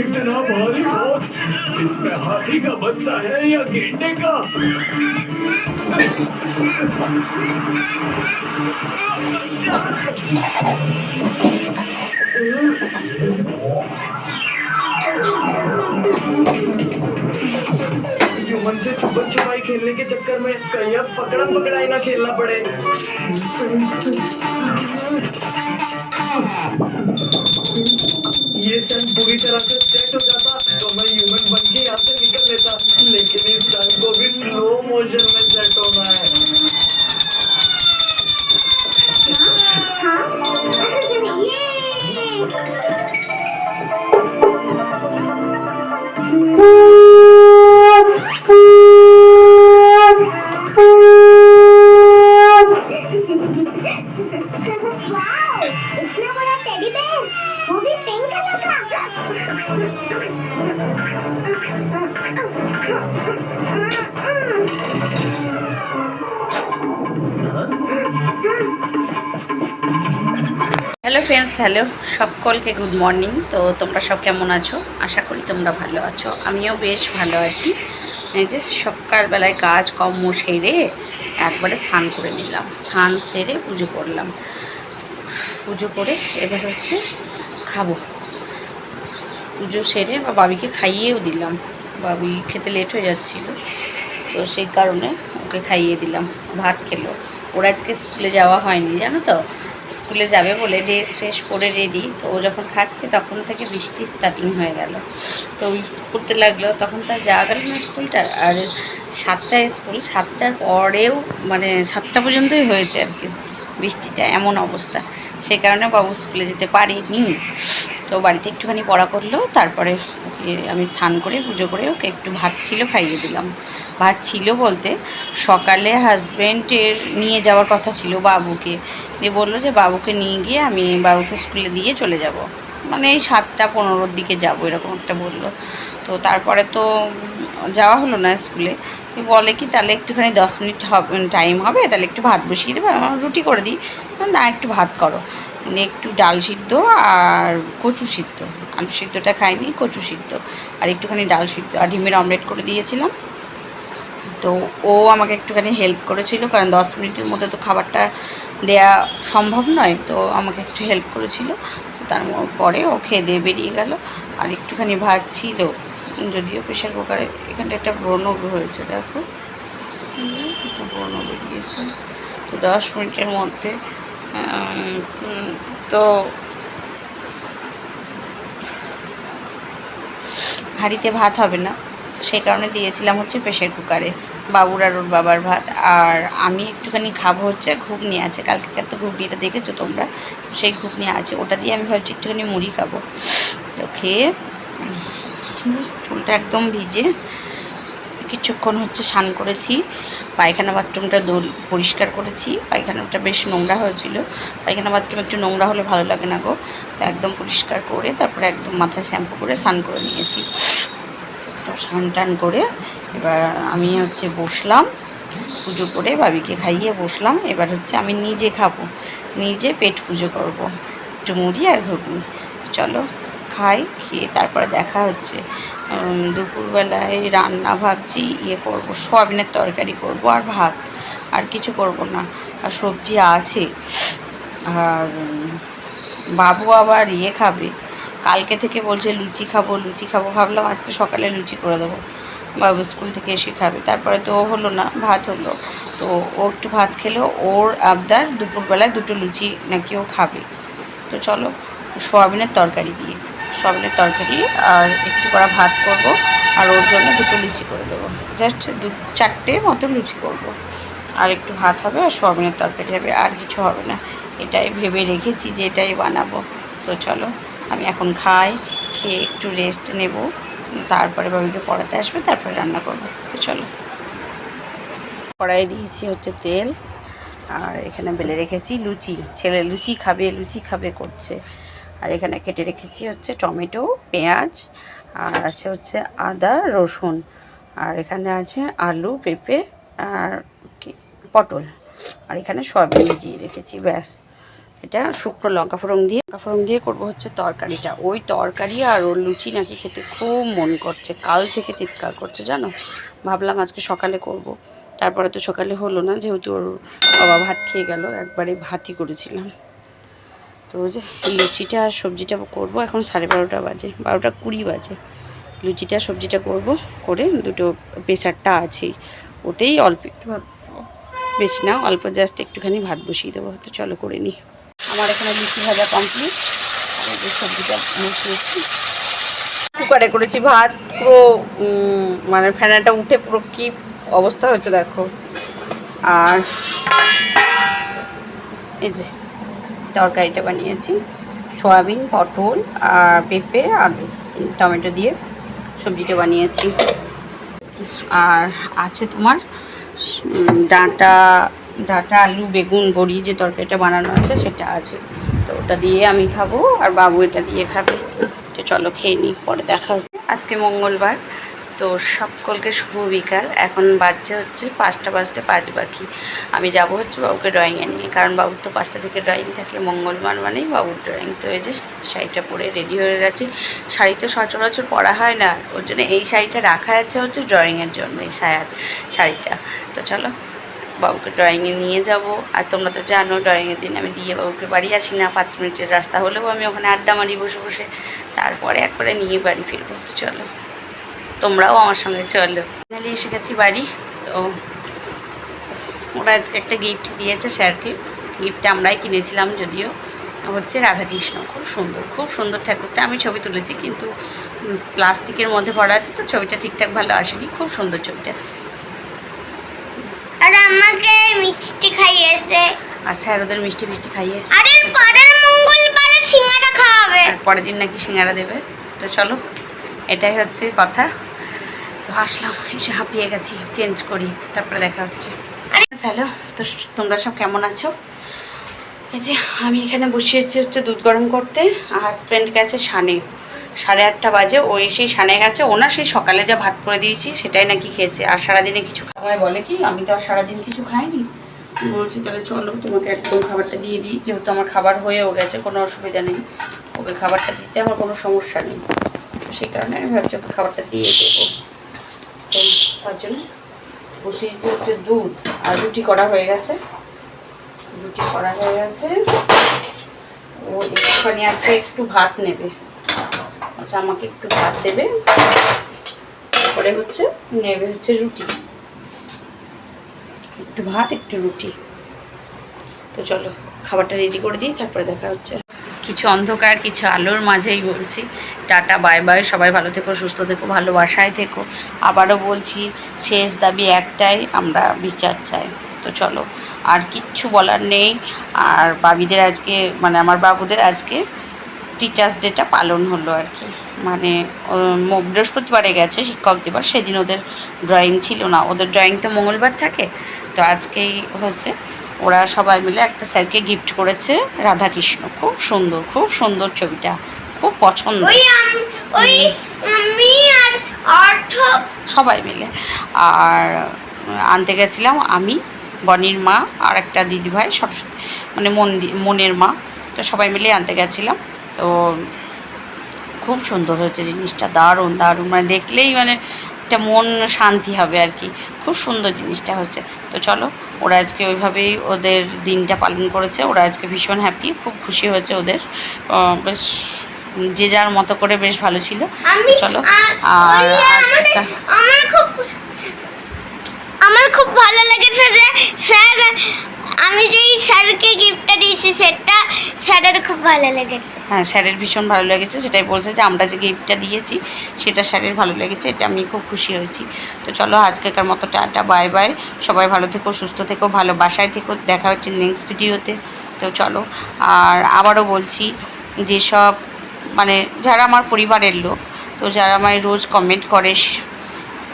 इतना भारी बॉक्स इसमें हाथी का बच्चा है या गेंडे का? ह्यूमन से छुपन छुपाई खेलने के चक्कर में कहीं अब पकड़म पकड़ाई ना खेलना पड़े। ये सन पूरी तरह से सेट हो जाता तो मैं ह्यूमन बन के यहाँ से निकल लेता। लेकिन इस सन को भी स्लो मोशन में सेट होना है। ফ্রেন্ডস হ্যালো সকলকে গুড মর্নিং তো তোমরা সব কেমন আছো? আশা করি তোমরা ভালো আছো। আমিও বেশ ভালো আছি। এই যে সকালবেলায় কাজ কর্ম সেরে একবারে স্নান করে নিলাম। স্নান সেরে পুজো করলাম। পুজো করে এবার হচ্ছে খাব। পুজো সেরে বা বাবিকে খাইয়েও দিলাম। বাবি খেতে লেট হয়ে যাচ্ছিল। তো সেই কারণে ওকে খাইয়ে দিলাম। ভাত খেলো। ওর আজকে স্কুলে যাওয়া হয়নি, জানো তো? স্কুলে যাবে বলে ড্রেস ফ্রেশ পরে রেডি তো ও যখন খাচ্ছে তখন থেকে বৃষ্টি স্টার্টিং হয়ে গেল। তো করতে লাগল, তখন তার যাওয়া গেল না স্কুলটা। আর সাতটায় স্কুল, সাতটার পরেও মানে সাতটা পর্যন্তই হয়েছে আর কি বৃষ্টিটা, এমন অবস্থা। সেই কারণে বাবু স্কুলে যেতে পারিনি। তো বাড়িতে একটুখানি পড়া করল, তারপরে ওকে আমি স্নান করে, পুজো করে ওকে একটু ভাত ছিল খাইয়ে দিলাম। ভাত ছিল বলতে সকালে হাজব্যান্ডের নিয়ে যাওয়ার কথা ছিল বাবুকে। দিয়ে বলল যে বাবুকে নিয়ে গিয়ে আমি বাবুকে স্কুলে দিয়ে চলে যাব। মানে এই সাতটা পনেরোর দিকে যাব, এরকম একটা বলল। তো তারপরে তো যাওয়া হলো না স্কুলে। বলে কি, তাহলে একটুখানি দশ মিনিট টাইম হবে, তাহলে একটু ভাত বসিয়ে দেবো রুটি করে দিই। না, একটু ভাত করো। মানে একটু ডাল সিদ্ধ আর কচু সিদ্ধ। আলু সিদ্ধটা খাইনি, কচু সিদ্ধ। আর একটুখানি ডাল সিদ্ধ আর ডিমের অমলেট করে দিয়েছিলাম। তো ও আমাকে একটুখানি হেল্প করেছিল, কারণ দশ মিনিটের মধ্যে তো খাবারটা দেয়া সম্ভব নয়, তো আমাকে একটু হেল্প করেছিল। তো তার পরে ও খেয়ে দিয়ে বেরিয়ে গেল। আর একটুখানি ভাত ছিল। যদিও প্রেশার কুকারে এখানটা একটা ব্রণ হয়েছে, দেখো। একটা ব্রণ বেরিয়েছে তো দশ মিনিটের মধ্যে তো হাঁড়িতে ভাত হবে না। সেই কারণে দিয়েছিলাম হচ্ছে প্রেশার কুকারে বাবুর আর ওর বাবার ভাত। আর আমি একটুখানি খাব হচ্ছে ঘুগনি আছে। কালকে তো ঘুগনিটা দেখেছ তোমরা? সেই ঘুগনি আছে। ওটা দিয়ে আমি ভাবছি একটুখানি মুড়ি খাব। তো খেয়ে চুলটা একদম ভিজে। কিছুক্ষণ হচ্ছে স্নান করেছি। পায়খানা বাথরুমটা দোল পরিষ্কার করেছি। পায়খানাটা বেশ নোংরা হয়েছিল। পায়খানা বাথরুম একটু নোংরা হলে ভালো লাগে না গো। তো একদম পরিষ্কার করে তারপরে একদম মাথায় শ্যাম্পু করে স্নান করে নিয়েছি। তো স্নান টান করে এবার আমি হচ্ছে বসলাম। পুজো করে বাবিকে খাইয়ে বসলাম। এবার হচ্ছে আমি নিজে খাব। নিজে পেট পুজো করব। একটু মুড়ি আর ঘুগনি। চলো খাই, খেয়ে তারপরে দেখা হচ্ছে। দুপুরবেলায় রান্না ভাবছি ইয়ে করব, সোয়াবিনের তরকারি করব আর ভাত, আর কিছু করব না। আর সবজি আছে। আর বাবু আবার ইয়ে খাবে। কালকে থেকে বলছে লুচি খাব লুচি খাব। ভাবলাম আজকে সকালে লুচি করে দেবো। বাবু স্কুল থেকে এসে খাবে। তারপরে তো ও হলো না, ভাত হলো। তো ও একটু ভাত খেলো, ওর আবদার দুপুরবেলায় দুটো লুচি নাকি ও খাবে। তো চলো, সোয়াবিনের তরকারি দিয়ে। সোয়াবিনের তরকারি আর একটু করা ভাত করব আর ওর জন্য দুটো লুচি করে দেবো। জাস্ট দু, চারটে মতো লুচি করব। আর একটু ভাত হবে আর সোয়াবিনের তরকারি হবে, আর কিছু হবে না। এটাই ভেবে রেখেছি যে এটাই বানাবো। তো চলো, আমি এখন খাই, খেয়ে একটু রেস্ট নেব। তারপরে বাবিকে পড়াতে আসবে, তারপরে রান্না করব। তো চলো। কড়াই দিয়েছি হচ্ছে তেল, আর এখানে বেলে রেখেছি লুচি। ছেলে লুচি খাবে লুচি খাবে করছে। আর এখানে কেটে রেখেছি হচ্ছে টমেটো, পেঁয়াজ, আর আছে হচ্ছে আদা, রসুন। আর এখানে আছে আলু, পেঁপে, আর পটল। আর এখানে সয়াবিন ভিজিয়ে রেখেছি, ব্যাস। এটা শুকনো লঙ্কা ফোড়ন দিয়ে। লঙ্কা ফোড়ন দিয়ে করব হচ্ছে তরকারিটা। ওই তরকারি আর ওর লুচি নাকি খেতে খুব মন করছে। কাল থেকে চিৎকার করছে, জানো? ভাবলাম আজকে সকালে করব। তারপরে তো সকালে হলো না, যেহেতু ওর বাবা ভাত খেয়ে গেল, একবারে ভাতই করেছিলাম। তো যে লুচিটা আর সবজিটা করব। এখন সাড়ে বারোটা বাজে, বারোটা কুড়ি বাজে। লুচিটা সবজিটা করব, করে দুটো প্রেসারটা আছেই। ওতেই অল্প একটু বেশি না, অল্প জাস্ট একটুখানি ভাত বসিয়ে দেবো। তো চলো করে নিই। আমার এখানে লুচি ভাজা কমপ্লিট সবজিটা বসিয়েছি কুকারে করেছি ভাত। পুরো মানে ফেনাটা উঠে পুরো কি অবস্থা হয়েছে দেখো। আর এই যে তরকারিটা বানিয়েছি। সয়াবিন, পটল আর পেঁপে, আলু, টমেটো দিয়ে সবজিটা বানিয়েছি। আর আছে তোমার ডাঁটা ডাঁটা, আলু, বেগুন, বড়ি যে তরকারিটা বানানো আছে সেটা আছে। তো ওটা দিয়ে আমি খাব আর বাবু এটা দিয়ে খাবে। তো চলো খেয়ে নিই, পরে দেখা আজকে মঙ্গলবার। তো সকলকে শুভ বিকাল। এখন বাজছে হচ্ছে পাঁচটা বাজতে পাঁচ বাকি। আমি যাব হচ্ছে বাবুকে ড্রয়িংয়ে নিয়ে। কারণ বাবুর তো পাঁচটা থেকে ড্রয়িং থাকে, মঙ্গলবার মানেই বাবুর ড্রয়িং তো এই যে শাড়িটা পরে রেডি হয়ে গেছে। শাড়ি তো সচরাচর পরা হয় না। ওর জন্য এই শাড়িটা রাখা আছে হচ্ছে ড্রয়িংয়ের জন্য, এই সায়ার শাড়িটা। তো চলো, বাবুকে ড্রয়িংয়ে নিয়ে যাব। আর তোমরা তো জানো ড্রয়িংয়ের দিন আমি দিয়ে বাবুকে বাড়ি আসি না। পাঁচ মিনিটের রাস্তা হলেও আমি ওখানে আড্ডা মারি বসে বসে। তারপরে একবারে নিয়ে বাড়ি ফিরবো। তো চলো। তোমরাও আমার সঙ্গে চলো। ফাইনালি এসে গেছি বাড়ি তো ওরা আজকে একটা গিফট দিয়েছে স্যারকে। গিফটটা আমরাই কিনেছিলাম যদিও হচ্ছে রাধাকৃষ্ণ। খুব সুন্দর খুব সুন্দর ঠাকুরটা। আমি ছবি তুলেছি কিন্তু প্লাস্টিকের মধ্যে পড়া আছে তো ছবিটা ঠিকঠাক ভালো আসেনি। খুব সুন্দর ছবিটা। আর আমাকে মিষ্টি খাইয়েছে। আর স্যার ওদের মিষ্টি মিষ্টি খাইয়েছে। আর পরের মঙ্গলবারে সিঙ্গারা খাওয়াবে। আর পরের দিন নাকি সিঙ্গারা দেবে। তো চলো এটাই হচ্ছে কথা। তো আসলাম, এসে হাঁপিয়ে গেছি চেঞ্জ করি, তারপরে দেখা হচ্ছে। হ্যালো, তো তোমরা সব কেমন আছো? এই যে, আমি এখানে বসিয়েছি হচ্ছে দুধ গরম করতে হাজব্যান্ড গেছে সানে। সাড়ে আটটা বাজে, ও এসেই সানে গেছে ওনা সেই সকালে যা ভাত করে দিয়েছি, সেটাই নাকি খেয়েছে। আর সারাদিনে কিছু খাওয়ায় বলে কি, আমি তো আর সারাদিন কিছু খাইনি। বলছি, তাহলে চলো, তোমাকে একদম খাবারটা দিয়ে দিই, যেহেতু আমার খাবার হয়েও গেছে, কোনো অসুবিধা নেই। ওকে খাবারটা দিতে আমার কোনো সমস্যা নেই। সেই কারণে আমি ভাবছি, ওকে খাবারটা দিয়ে দেবো। তার জন্য বসিয়েছি হচ্ছে দুধ আর রুটি করা হয়ে গেছে। রুটি করা হয়ে গেছে। ও একটুখানি আছে, একটু ভাত নেবে। আচ্ছা আমাকে একটু ভাত দেবে। তারপরে হচ্ছে নেবে হচ্ছে রুটি। একটু ভাত, একটু রুটি। তো চলো, খাবারটা রেডি করে দিই, তারপরে দেখা হচ্ছে। কিছু অন্ধকার, কিছু আলোর মাঝেই বলছি। Tata, bye bye. সবাই ভালো থেকো, সুস্থ থেকো, ভালোবাসায় থেকো। আবারও বলছি, শেষ দাবি একটাই, আমরা বিচার চাই। তো চলো, আর কিচ্ছু বলার নেই। আর বাবিদের আজকে মানে আমার বাবুদের আজকে টিচার্স ডেটা পালন হলো আর কি। মানে বৃহস্পতিবারে গেছে শিক্ষক দিবস, সেদিন ওদের ড্রয়িং ছিল না। ওদের ড্রয়িং তো মঙ্গলবার থাকে। তো আজকেই হচ্ছে, ওরা সবাই মিলে একটা স্যারকে গিফট করেছে রাধাকৃষ্ণ। খুব সুন্দর খুব সুন্দর ছবিটা। খুব পছন্দ। সবাই মিলে। আর আনতে গেছিলাম আমি বনির মা আর একটা দিদিভাই সরস্বতী মানে মন্দির মনের মা। তো সবাই মিলে আনতে গেছিলাম। তো খুব সুন্দর হয়েছে জিনিসটা দারুণ দারুণ। মানে দেখলেই মানে একটা মন শান্তি হবে আর কি। খুব সুন্দর জিনিসটা হচ্ছে। তো চলো ওরা আজকে ওইভাবেই ওদের দিনটা পালন করেছে। ওরা আজকে ভীষণ হ্যাপি খুব খুশি হয়েছে ওদের। বেশ যে যার মতো করে বেশ ভালো ছিল। চলো আর- একটা আমার খুব ভালো লেগেছে যে স্যার আমি যেই স্যারকে গিফটটা দিয়েছি সেটা স্যারের খুব ভালো লেগেছে। হ্যাঁ স্যারের ভীষণ ভালো লেগেছে সেটাই বলছে যে আমরা যে গিফটটা দিয়েছি সেটা স্যারের ভালো লেগেছে এটা আমি খুব খুশি হয়েছি। তো চলো আজকেকার মতো টাটা বাই বাই। সবাই ভালো থেকো সুস্থ থেকো ভালো বাসায় থেকো। দেখা হচ্ছে নেক্সট ভিডিওতে তো চলো আর আবারও বলছি যেসব মানে যারা আমার পরিবারের লোক, তো যারা আমায় রোজ কমেন্ট করে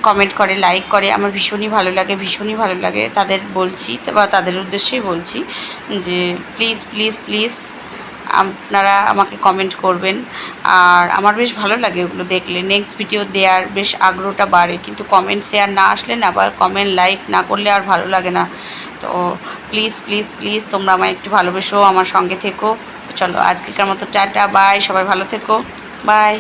কমেন্ট করে লাইক করে, আমার ভীষণই ভালো লাগে, ভীষণই ভালো লাগে। তাদের বলছি, বা তাদের উদ্দেশ্যেই বলছি যে প্লিজ প্লিজ প্লিজ আপনারা আমাকে কমেন্ট করবেন। আর আমার বেশ ভালো লাগে ওগুলো দেখলে। নেক্সট ভিডিও দেওয়ার বেশ আগ্রহটা বাড়ে। কিন্তু কমেন্ট শেয়ার না আসলে না বা কমেন্ট লাইক না করলে আর ভালো লাগে না। তো প্লিজ প্লিজ প্লিজ তোমরা আমায় একটু ভালোবেসো, আমার সঙ্গে থেকো। চলো আজকেকার মতো টাটা বাই সবাই ভালো থেকো বাই